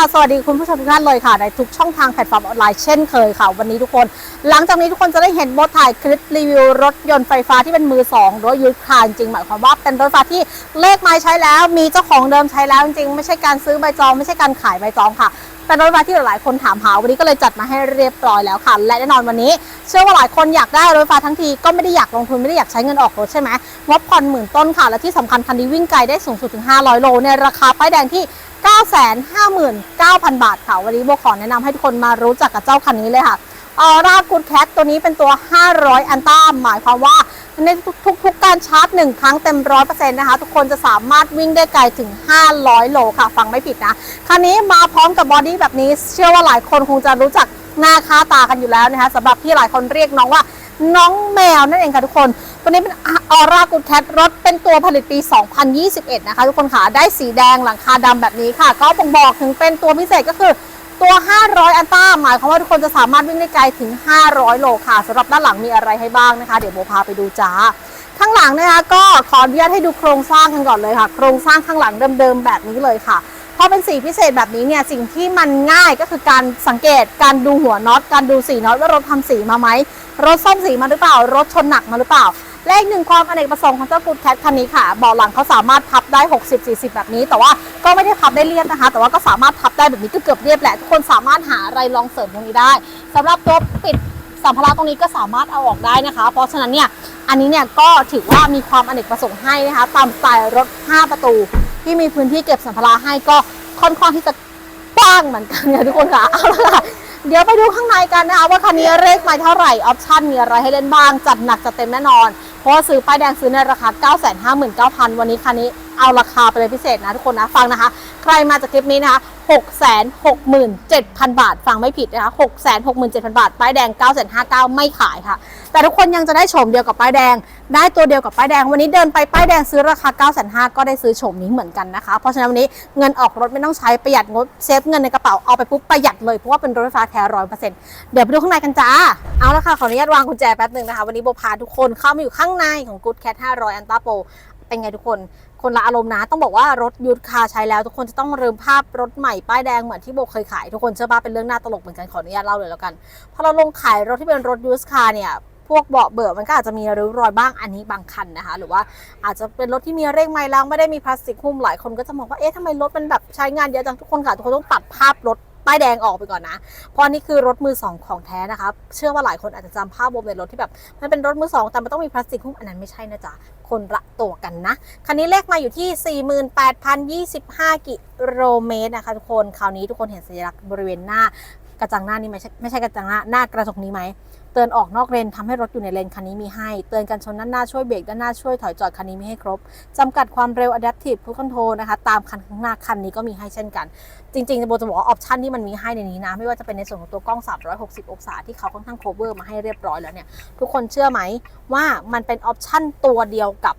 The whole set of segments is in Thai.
สวัสดีคุณผู้ชมทุกท่านเลยค่ะ ในทุกช่องทางแพลตฟอร์มออนไลน์เช่นเคยค่ะ วันนี้ทุกคน หลังจากนี้ทุกคนจะได้เห็นโบทถ่ายคลิปรีวิวรถยนต์ไฟฟ้าที่เป็นมือสองรถยุทธคารจริงหมายความว่าเป็นรถไฟฟ้าที่เลขไม้ใช้แล้ว มีเจ้าของเดิมใช้แล้วจริงไม่ใช่การซื้อใบจองไม่ใช่การขายใบจองค่ะเป็นรถไฟที่หลายคนถามหาวันนี้ก็เลยจัดมาให้เรียบร้อยแล้วค่ะ และแน่นอนวันนี้ เชื่อว่าหลายคนอยากได้รถไฟทั้งทีก็ไม่ได้อยากลงทุนไม่ได้อยากใช้เงินออกรถใช่ไหมงบผ่อนหมื่นต้นค่ะ และที่สำคัญคันนี้วิ่งไกลได้สูงสุดถึง 500 โลในราคาป้ายแดงที่ 959,000 บาทค่ะ วันนี้โบขอแนะนำให้ทุกคนมารู้จักกับเจ้าคันนี้เลยค่ะออร่ากูดแคทตัวนี้เป็นตัว 500 อันต้า หมายความว่าในทุกๆการชาร์จ 1 ครั้งเต็ม 100%นะคะ ทุกคนจะสามารถวิ่งได้ไกลถึง 500 โลค่ะ ฟังไม่ผิดนะ คันนี้มาพร้อมกับบอดี้แบบนี้ เชื่อว่าหลายคนคงจะรู้จัก หน้าค่าตากันอยู่แล้วนะคะสำหรับที่หลายคนเรียกน้องว่าน้องแมวนั่นเองค่ะทุกคน ตัวนี้เป็นออร่ากูดแคทรถเป็นตัวผลิตปี 2021 นะคะ ทุกคนค่ะ ได้สีแดงหลังคาดำแบบนี้ค่ะ ก็บ่งบอกถึงเป็นตัวพิเศษก็คือตัว 500 อันต้า หมายความว่าทุกคนจะสามารถวิ่งได้ไกลถึง 500 โลค่ะสำหรับด้านหลังมีอะไรให้บ้างนะคะ เดี๋ยวโบพาไปดูจ้า ข้างหลังนะคะก็ขออนุญาตให้ดูโครงสร้างกันก่อนเลยค่ะ โครงสร้างข้างหลังเดิมๆแบบนี้เลยค่ะ อเป็นสีพิเศษแบบนี้เนี่ยสิ่งที่มันง่ายก็คือการสังเกตการดูหัวน็อต การดูสีน็อตว่ารถทำสีมาไหมรถซ่อมสีมาหรือเปล่า รถชนหนักมาหรือเปล่า และอีกหนึ่งความอเนกประสงค์ของเจ้ากูดแคทคันนี้ค่ะเบาะหลังเขาสามารถพับได้ 60-40 แบบนี้ แต่ว่าก็ไม่ได้พับได้เรียบนะคะ แต่ว่าก็สามารถพับได้แบบนี้ก็เกือบเรียบแหละทุกคนสามารถหาอะไรลองเสริมตรงนี้ได้สำหรับตัวปิดสัมภาระตรงนี้ก็สามารถเอาออกได้นะคะ เพราะฉะนั้นเนี่ยอันนี้เนี่ยก็ถือว่ามีความอเนกประสงค์ให้นะคะตามสไตล์รถ 5 ประตู ที่มีพื้นที่เก็บสัมภาระให้ก็ค่อนข้างที่จะกว้างเหมือนกันเนี่ยทุกคนค่ะเอาละค่ะเดี๋ยวไปดูข้างในกันนะคะว่าคันนี้เลขไม่เท่าไหร่ออปชั่นมีอะไรให้เล่นบ้าง จัดหนักจัดเต็มแน่นอน เพราะว่าซื้อป้ายแดงซื้อในราคา 959,000 วันนี้คันนี้ เอาราคาไปเลยพิเศษนะทุกคนนะฟังนะคะ ใครมาจากคลิปนี้นะคะ667,000 บาท ฟังไม่ผิดนะคะ667,000 บาท ป้ายแดง 959ไม่ขายค่ะ แต่ทุกคนยังจะได้โฉมเดียวกับป้ายแดง ได้ตัวเดียวกับป้ายแดง วันนี้เดินไปป้ายแดงซื้อราคา 9,500ก็ได้ซื้อโฉมนี้เหมือนกันนะคะ เพราะฉะนั้นวันนี้เงินออกรถไม่ต้องใช้ประหยัดงบเซฟเงินในกระเป๋า เอาไปปุ๊บประหยัดเลย เพราะว่าเป็นรถไฟฟ้าแท้ร้อยเปอร์เซ็นต์เดี๋ยวไปดูข้างในกันจ้า เอาละค่ะ ขออนุญาตวางกุญแจแป๊บหนึ่งนะคะ วันนี้โบพาทุกคนเข้ามาอยู่ข้างในของ Good Cat 500 a n t a Pro เป็นไงทุกคน คนละอารมณ์นะ ต้องบอกว่ารถยุทธคาใช้แล้วทุกคนจะต้องลืมภาพรถใหม่ป้ายแดงเหมือนที่โบเคยขาย ทุกคนเชื่อป่ะเป็นเรื่องน่าตลกเหมือนกันขออนุญาตเล่าเลยแล้วกันพอเราลงขายรถที่เป็นรถยูสคาเนี่ยพวกเบาะเบื่อมันก็อาจจะมีริ้วรอยบ้างอันนี้บางคันนะคะ หรือว่าอาจจะเป็นรถที่มีเร่งไม้ล้างไม่ได้มีพลาสติกหุ้มหลายคนก็จะมองว่าเอ๊ะทำไมรถมันแบบใช้งานเยอะจังทุกคนค่ะทุกคนต้องตัดภาพรถ ป้ายแดงออกไปก่อนนะ เพราะอันนี่คือรถมือสองของแท้นะคะ เชื่อว่าหลายคนอาจจะจำภาพบนในรถที่แบบมันเป็นรถมือสองแต่มันต้องมีพลาสติกหุ้มอันนั้นไม่ใช่นะจ๊ะ คนละตัวกันนะ คันนี้เลขมาอยู่ที่ 48,025 กิโลเมตรนะคะทุกคน คราวนี้ทุกคนเห็นสัญลักษณ์บริเวณหน้ากระจังหน้านี้ไหมใช่ไม่ใช่กระจังหน้าหน้ากระจกนี้ไหม เตือนออกนอกเลนทำให้รถอยู่ในเลนคันนี้มีให้ เตือนกันชนด้านหน้าช่วยเบรกด้านหน้าช่วยถอยจอดคันนี้มีให้ครบจำกัดความเร็ว adaptive cruise control นะคะ ตามคันข้างหน้าคันนี้ก็มีให้เช่นกัน จริงๆจะโบจะบอกว่าออปชันที่มันมีให้ในนี้นะ ไม่ว่าจะเป็นในส่วนของตัวกล้อง 360 องศาที่เขาค่อนข้าง cover มาให้เรียบร้อยแล้วเนี่ย ทุกคนเชื่อไหมว่ามันเป็นออปชันตัวเดียวกับ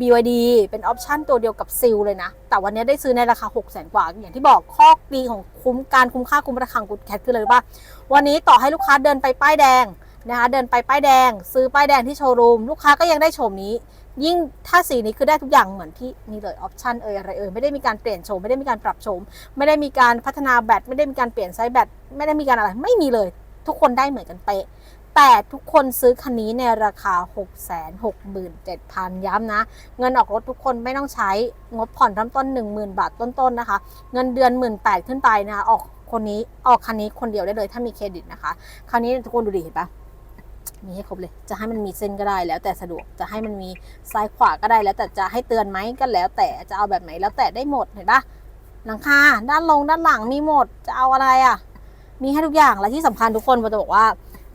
BYD เป็นออปชันตัวเดียวกับซิลเลยนะ แต่วันนี้ได้ซื้อในราคา 6 0 0 0 0กว่า อย่างที่บอกข้อดีของคุ้มการคุ้มค่าคุ้มราคาของกูดแคทคืออะไรรู้ป่ะวันนี้ต่อให้ลูกค้าเดินไปป้ายแดงนะคะเดินไปป้ายแดง ซื้อป้ายแดงที่โชว์รูม ลูกค้าก็ยังได้โฉมนี้ ยิ่งถ้าสีนี้คือได้ทุกอย่างเหมือนที่นี่เลยออปชันเอ่ยอะไรเอ่ยไม่ได้มีการเปลี่ยนโฉมไม่ได้มีการปรับโฉมไม่ได้มีการพัฒนาแบตไม่ได้มีการเปลี่ยนไซส์แบตไม่ได้มีการอะไรไม่มีเลย ทุกคนได้เหมือนกันเป๊ะ แต่ทุกคนซื้อคันนี้ในราคา 6 6 7 0 0 0 ย้ำนะ เงินออกรถทุกคนไม่ต้องใช้งบผ่อนเริ่มต้น 10,000 บาทต้นๆนะคะ เงินเดือน 1 8 0 0 0 ขึ้นไปนะคะ ออกคนนี้ออกคันนี้คนเดียวได้เลยถ้ามีเครดิตนะคะ คราวนี้ทุกคนดูดิเห็นปะมีให้ครบเลย จะให้มันมีเส้นก็ได้แล้วแต่สะดวก จะให้มันมีซ้ายขวาก็ได้แล้ว แต่จะให้เตือนไหมก็แล้ว แต่จะเอาแบบไหนแล้วแต่ได้หมดเห็นปะหลังคาด้านลงด้านหลังมีหมดจะเอาอะไรอะ มีให้ทุกอย่างและที่สำคัญทุกคนผมจะบอกว่า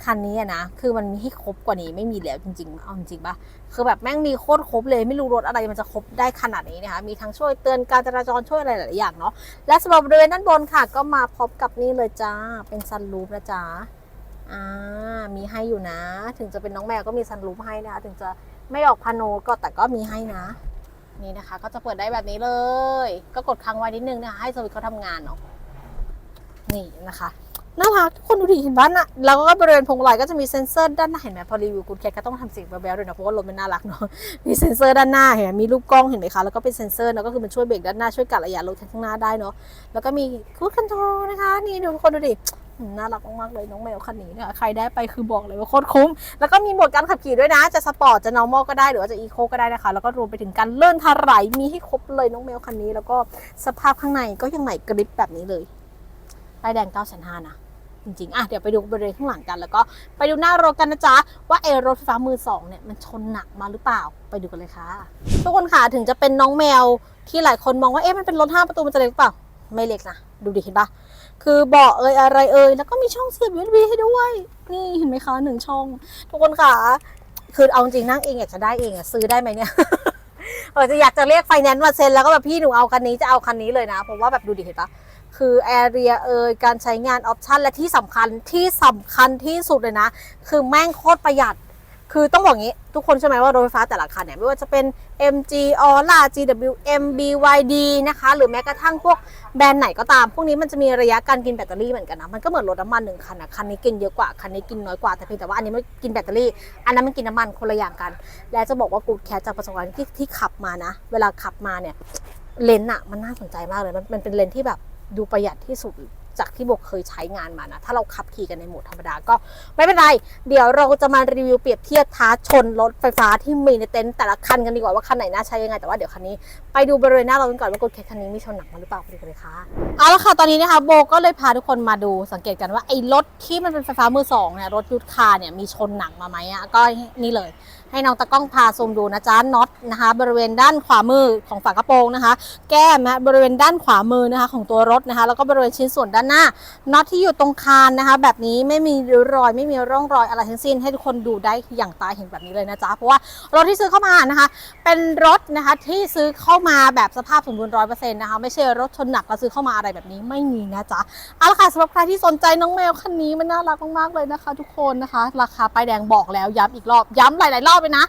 คันนี้นะ คือมันมีให้ครบกว่านี้ไม่มีแล้วจริงๆเอาจริงปะคือแบบแม่งมีโคตรครบเลยไม่รู้รถอะไรมันจะครบได้ขนาดนี้นะคะ มีทั้งช่วยเตือนการจราจรช่วยอะไรหลายอย่างเนาะ และสำหรับบริเวณด้านบนค่ะ ก็มาพร้อมกับนี่เลยจ้า เป็นซันรูฟนะจ๊ะอ่า มีให้อยู่นะ ถึงจะเป็นน้องแมวก็มีซันรูฟให้นะคะ ถึงจะไม่ออกพาโนก็แต่ก็มีให้นะนี่นะคะ ก็จะเปิดได้แบบนี้เลย ก็กดค้างไว้นิดนึงนะคะให้สวิตช์เขาทำงานเนาะนี่นะคะ น่ารักทุกคนดูดิเห็นบ้านอะแล้วก็บริเวณพวงมาลัยก็จะมีเซ็นเซอร์ด้านหน้าเห็นไหมพอรีวิวกูดแคทก็ต้องทำเสียงแบ๊วๆด้วยนะเพราะว่ารถมันน่ารักเนาะมีเซ็นเซอร์ด้านหน้าเห็นไหมมีรูปกล้องเห็นไหมคะแล้วก็เป็นเซ็นเซอร์เนอะก็คือมันช่วยเบรกด้านหน้าช่วยกัดระยะรถข้างหน้าได้เนาะแล้วก็มีคูดคอนโทรลนะคะนี่ดูทุกคนดูดิน่ารักมากๆเลยน้องแมวคันนี้เนี่ยใครได้ไปคือบอกเลยว่าโคตรคุ้ม แล้วก็มีโหมดการขับขี่ด้วยนะ จะสปอร์ตจะ normal ก็ได้หรือว่าจะ eco ก็ได้นะคะ แล้วก็รวมไปถึงการเลื่อนถลายมีให้ครบเลยน้องแมวคันนี้ แล้วก็สภาพข้างในก็ยังใหม่กริบแบบนี้เลย ป้ายแดง9 5 0 0นะจริงๆ อะ เดี๋ยวไปดูบริเวณข้างหลังกัน แล้วก็ไปดูหน้ารถกันนะจ๊ะ ว่าเอรถไฟฟ้ามือสองเนี่ยมันชนหนักมาหรือเปล่า ไปดูกันเลยค่ะ ทุกคนค่ะ ถึงจะเป็นน้องแมวที่หลายคนมองว่าเอ๊ะมันเป็นรถห้าประตูมันจะเล็กหรือเปล่า ไม่เล็กนะ ดูดิเห็นปะคือเบาะเอ่ยอะไรเอ่ยแล้วก็มีช่องเสียบ USB ให้ด้วย นี่เห็นไหมคะหนึ่งช่อง ทุกคนค่ะ คือเอาจริงนั่งเองอยากจะได้เองอะซื้อได้ไหมเนี่ยเออจะอยากจะเรียกไฟแนนซ์มาเซ็นแล้วก็แบบพี่หนูเอาคันนี้จะเอาคันนี้เลยนะเพราะว่าแบบดูดิเห็นปะ คือแอเรียเอยการใช้งานออปชันและที่สำคัญที่สำคัญที่สุดเลยนะ คือแม่งโคตรประหยัด คือต้องบอกงี้ ทุกคนใช่ไหมว่ารถไฟฟ้าแต่ละคันเนี่ย ไม่ว่าจะเป็น MG Aura GWM BYD นะคะ หรือแม้กระทั่งพวกแบรนด์ไหนก็ตาม พวกนี้มันจะมีระยะการกินแบตเตอรี่เหมือนกันนะ มันก็เหมือนรถน้ำมันหนึ่งคันนะคันนี้กินเยอะกว่า คันนี้กินน้อยกว่า แต่เพียงแต่ว่าอันนี้ไม่กินแบตเตอรี่ อันนั้นมันกินน้ำมันคนละอย่างกัน และจะบอกว่ากูแคสจากประสบการณ์ที่ที่ขับมานะ เวลาขับมาเนี่ยเลนส์อะมันน่าสนใจมากเลย มันมันเป็นเลนส์ที่แบบ ดูประหยัดที่สุดจากที่โบกเคยใช้งานมานะ ถ้าเราขับขี่กันในโหมดธรรมดาก็ไม่เป็นไร เดี๋ยวเราจะมารีวิวเปรียบเทียบท้าชนรถไฟฟ้าที่มีในเต็นท์แต่ละคันกันดีกว่าว่าคันไหนน่าใช้ยังไง แต่ว่าเดี๋ยวคันนี้ไปดูบริเวณหน้าเรากันก่อนว่ากดแคคันนี้มีชนหนักมาหรือเปล่าไปดูกันเลยค่ะ เอาละค่ะตอนนี้นะคะโบก็เลยพาทุกคนมาดูสังเกตกันว่าไอ้รถที่มันเป็นไฟฟ้ามือสองเนี่ยรถยุทธคาร์เนี่ยมีชนหนักมาไหมอะก็นี่เลย ให้น้องตะกล้องพาซูมดูนะจ๊ะน็อตนะคะ บริเวณด้านขวามือของฝากระโปรงนะคะ แก้มนะบริเวณด้านขวามือนะคะของตัวรถนะคะ แล้วก็บริเวณชิ้นส่วนด้านหน้าน็อตที่อยู่ตรงคานนะคะ แบบนี้ไม่มีรอยไม่มีร่องรอยอะไรทั้งสิ้น ให้ทุกคนดูได้อย่างตาเห็นแบบนี้เลยนะจ๊ะเพราะว่ารถที่ซื้อเข้ามานะคะ เป็นรถนะคะที่ซื้อเข้ามาแบบสภาพสมบูรณ์ร้อยเปอร์เซ็นต์นะคะไม่ใช่รถชนหนักแล้วซื้อเข้ามาอะไรแบบนี้ไม่มีนะจ๊ะเอาละค่ะสำหรับใครที่สนใจน้องแมวคันนี้มันน่ารักมากๆเลยนะคะ ทุกคนนะคะ ราคาป้ายแดงบอกแล้วย้ำอีกรอบย้ำหลายๆรอบเลยนะ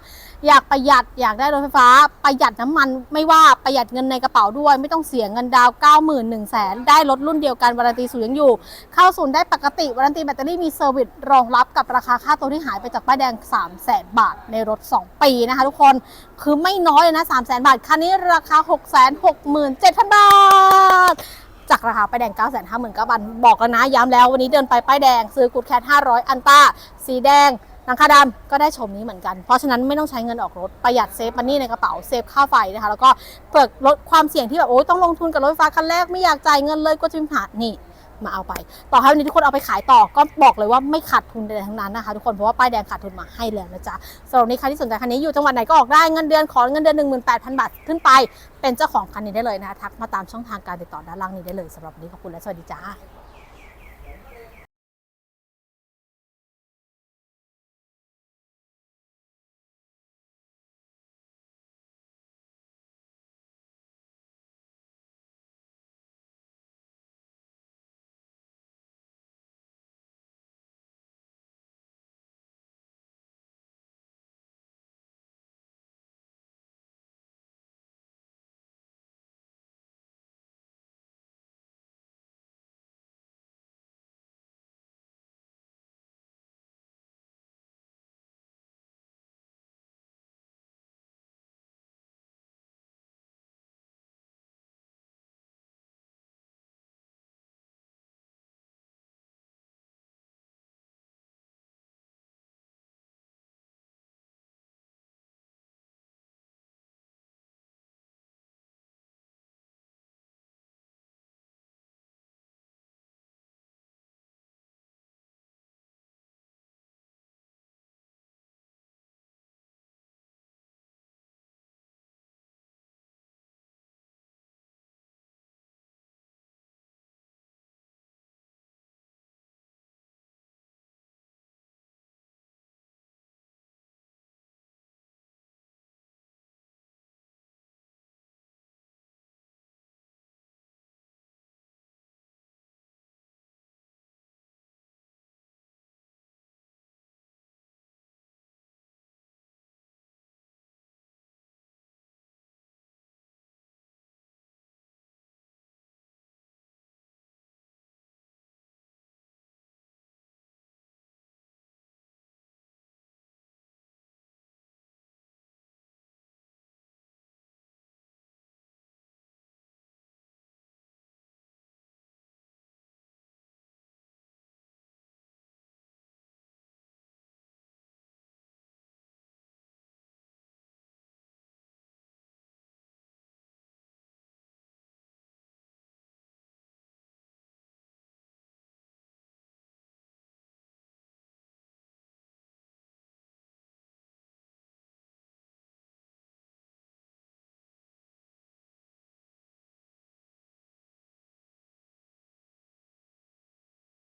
อยากประหยัดอยากได้รถไฟฟ้า ประหยัดน้ำมันไม่ว่าประหยัดเงินในกระเป๋าด้วย ไม่ต้องเสียเงินดาว 9 1 0 0 0แสนได้รถรุ่นเดียวกันวารันตีศูนย์ยังอยู่ เข้าศูนย์ได้ปกติวารันตีแบตเตอรี่มีเซอร์วิสรองรับกับราคาค่าตัวที่หายไปจากป้ายแดง 3 0 0แสนบาทในรถ 2 ปีนะคะทุกคนคือไม่น้อยเลยนะ3 0 0แสนบาทคันนี้ราคา 6 6 7 0 0 0 บาทจากราคาป้ายแดง 9 5 9 0 0 0 บาทบอกกันนะ ย้ำแล้ววันนี้เดินไปป้ายแดง ซื้อกูดแคท500 อันต้า สีแดง หลังคาดำก็ได้ชมนี้เหมือนกัน เพราะฉะนั้นไม่ต้องใช้เงินออกรถ ประหยัดเซฟมันนี่ในกระเป๋าเซฟค่าไฟนะคะ แล้วก็เปิดลดความเสี่ยงที่แบบโอ้ยต้องลงทุนกับรถไฟฟ้าคันแรกไม่อยากจ่ายเงินเลยก็จะมีปัญหานี่มาเอาไป ต่อให้วันนี้ทุกคนเอาไปขายต่อก็บอกเลยว่าไม่ขาดทุนใดทั้งนั้นนะคะทุกคนเพราะว่าป้ายแดงขาดทุนมาให้แล้วนะจ๊ะสำหรับนนี้ใครที่สนใจคันนี้อยู่จังหวัดไหนก็ออกได้เงินเดือนขอเงินเดือน 18,000 บาทขึ้นไป เป็นเจ้าของคันนี้ได้เลยนะคะทักมาตามช่องทางการติดต่อด้านล่างนี้ได้เลยสำหรับวันนี้ขอบคุณและสวัสดีจ้า